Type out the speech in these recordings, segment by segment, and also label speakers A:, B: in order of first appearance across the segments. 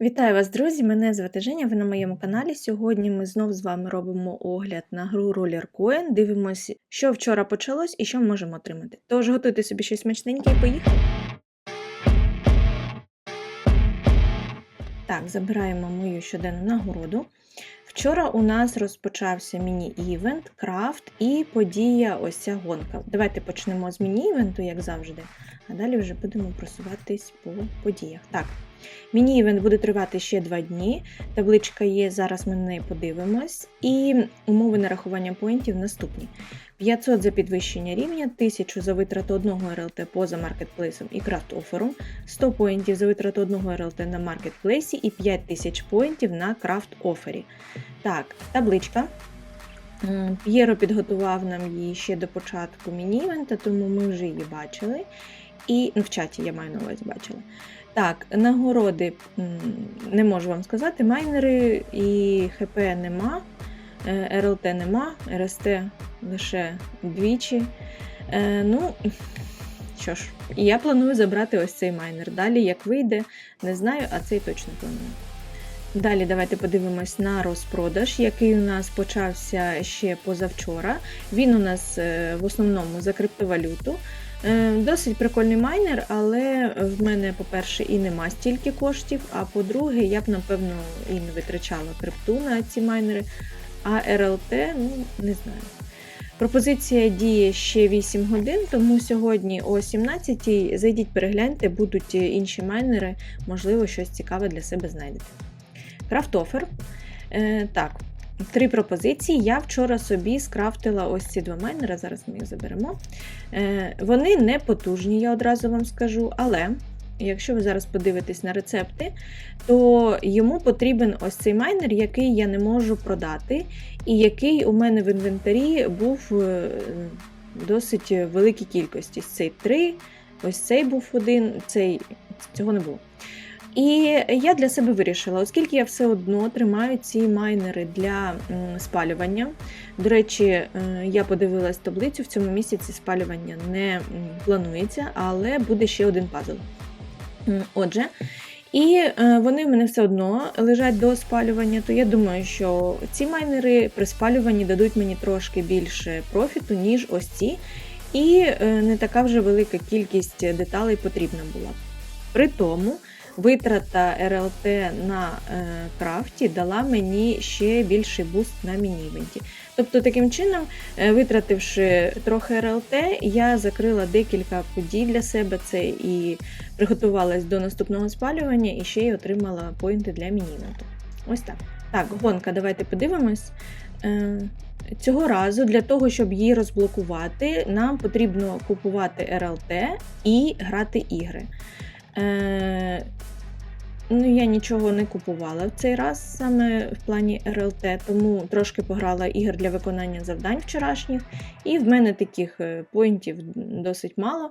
A: Вітаю вас, друзі! Мене звати Женя, ви на моєму каналі. Сьогодні ми знов з вами робимо огляд на гру Roller Coin. Дивимося, що вчора почалось і що можемо отримати. Тож готуйте собі щось смачненьке і поїхали. Так, забираємо мою щоденну нагороду. Вчора у нас розпочався міні-івент, крафт і подія ось ця гонка. Давайте почнемо з міні-івенту, як завжди, а далі вже будемо просуватись по подіях. Так, міні-івент буде тривати ще 2 дні. Табличка є, зараз ми на неї подивимось. І умови нарахування поінтів наступні: 500 за підвищення рівня, 1000 за витрату одного РЛТ поза маркетплейсом і крафт офером, 100 поінтів за витрату одного РЛТ на маркетплейсі і 5000 поінтів на крафт офері. Так, табличка. П'єро підготував нам її ще до початку міні-івента, тому ми вже її бачили. І ну, в чаті я маю на увазі бачила. Так, нагороди не можу вам сказати. Майнери і ХП нема, е, РЛТ нема, РСТ лише двічі. Е, Ну, що ж, я планую забрати ось цей майнер. Далі, як вийде, не знаю, а цей точно планую. Далі давайте подивимось на розпродаж, який у нас почався ще позавчора. Він у нас е, в основному за криптовалюту. Е, Досить прикольний майнер, але в мене, по-перше, і нема стільки коштів, а по-друге, я б, напевно, і не витрачала крипту на ці майнери. А РЛТ, ну, не знаю. Пропозиція діє ще 8 годин, тому сьогодні о 17 зайдіть, перегляньте, будуть інші майнери, можливо, щось цікаве для себе знайдете. Крафтофер. Е, так, три пропозиції. Я вчора собі скрафтила ось ці два майнери, зараз ми їх заберемо. Е, вони не потужні, я одразу вам скажу, але. Якщо ви зараз подивитесь на рецепти, то йому потрібен ось цей майнер, який я не можу продати, і який у мене в інвентарі був е, досить великій кількості. Цей три, ось цей був один, цей цього не було. І я для себе вирішила, оскільки я все одно тримаю ці майнери для спалювання. До речі, е, я подивилась таблицю, в цьому місяці спалювання не планується, але буде ще один пазл. Отже, і е, вони в мене все одно лежать до спалювання, то я думаю, що ці майнери при спалюванні дадуть мені трошки більше профіту, ніж ось ці. І е, не така вже велика кількість деталей потрібна була. При тому витрата РЛТ на е, крафті дала мені ще більший буст на міні-івенті. Тобто, таким чином, е, витративши трохи РЛТ, я закрила декілька подій для себе це і приготувалась до наступного спалювання, і ще й отримала поінти для міні-івенту. Ось так. Так, гонка, давайте подивимось. Е, Цього разу для того, щоб її розблокувати, нам потрібно купувати РЛТ і грати ігри. Е, Ну, я нічого не купувала в цей раз саме в плані РЛТ, тому трошки пограла ігор для виконання завдань вчорашніх, і в мене таких е, поінтів досить мало.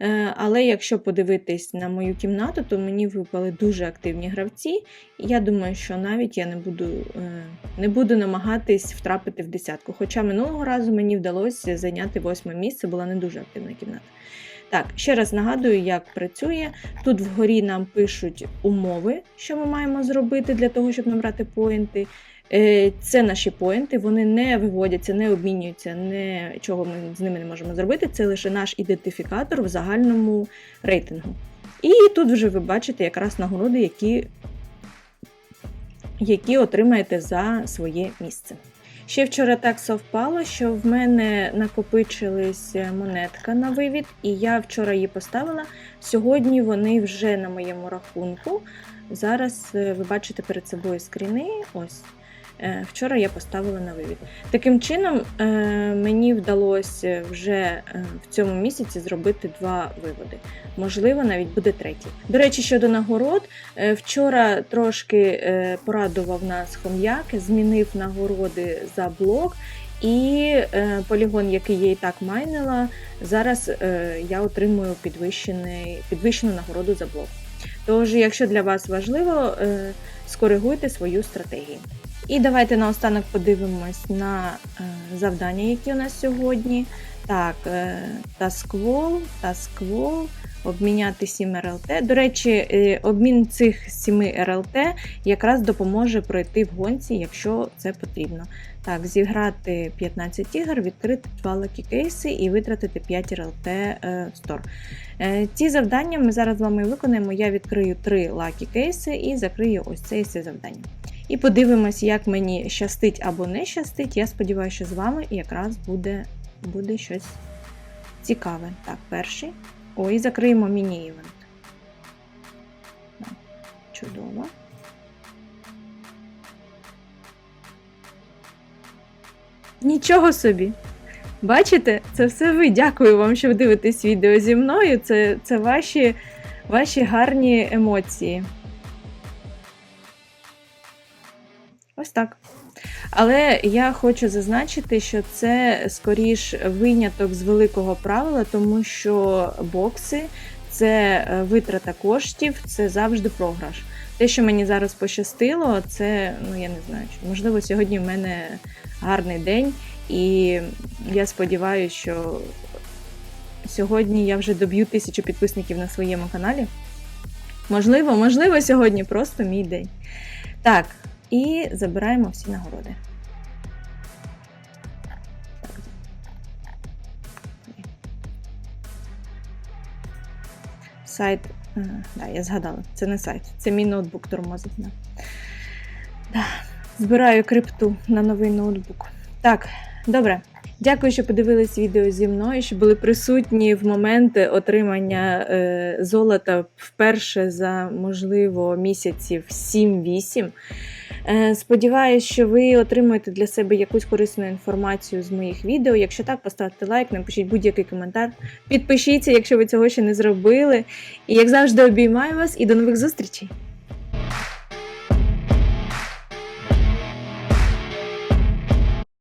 A: Е, Але якщо подивитись на мою кімнату, то мені випали дуже активні гравці. І я думаю, що навіть я не буду, е, не буду намагатись втрапити в десятку. Хоча минулого разу мені вдалося зайняти восьме місце, була не дуже активна кімната. Так, ще раз нагадую, як працює. Тут вгорі нам пишуть умови, що ми маємо зробити для того, щоб набрати поінти. Е, Це наші поінти, вони не виводяться, не обмінюються, нічого ми з ними не можемо зробити. Це лише наш ідентифікатор в загальному рейтингу. І тут вже ви бачите якраз нагороди, які, які отримаєте за своє місце. Ще вчора так совпало, що в мене накопичились монетка на вивід, і я вчора її поставила. Сьогодні вони вже на моєму рахунку. Зараз е, ви бачите перед собою скріни. Ось. Е, Вчора я поставила на вивід. Таким чином, е, мені вдалося вже е, в цьому місяці зробити два виводи. Можливо, навіть буде третій. До речі, щодо нагород, вчора трошки порадував нас хом'як, змінив нагороди за блок. І полігон, який я і так майнила, зараз я отримую підвищену нагороду за блок. Тож, якщо для вас важливо, е, скоригуйте свою стратегію. І давайте наостанок подивимось на е, завдання, які у нас сьогодні. Так, е, тасквол, тасквол, обміняти 7 РЛТ. До речі, е, обмін цих 7 РЛТ якраз допоможе пройти в гонці, якщо це потрібно. Так, зіграти 15 ігор, відкрити 2 лакі кейси і витратити 5 РЛТ е, Store. Е, Ці завдання ми зараз з вами виконаємо. Я відкрию 3 лакі кейси і закрию ось це завдання. І подивимось, як мені щастить або не щастить. Я сподіваюся, що з вами якраз буде, буде щось цікаве. Так, перший. О, і закриємо міні-івент. Чудово. Нічого собі. Бачите, це все ви. Дякую вам, що ви дивитесь відео зі мною. Це, це ваші, ваші гарні емоції. Ось так. Але я хочу зазначити, що це скоріш виняток з великого правила, тому що бокси це е, витрата коштів, це завжди програш. Те, що мені зараз пощастило, це ну я не знаю, можливо, сьогодні в мене гарний день, і я сподіваюся, що сьогодні я вже доб'ю тисячу підписників на своєму каналі. Можливо, можливо, сьогодні просто мій день. Так, і забираємо всі нагороди. Сайт. Да, я згадала, це не сайт, це мій ноутбук тормозить. Да. Збираю крипту на новий ноутбук. Так, добре. Дякую, що подивились відео зі мною, що були присутні в момент отримання е, золота вперше за, можливо, місяців 7-8. Е, Сподіваюсь, що ви отримуєте для себе якусь корисну інформацію з моїх відео. Якщо так, поставте лайк, напишіть будь-який коментар. Підпишіться, якщо ви цього ще не зробили. І як завжди, обіймаю вас і до нових зустрічей!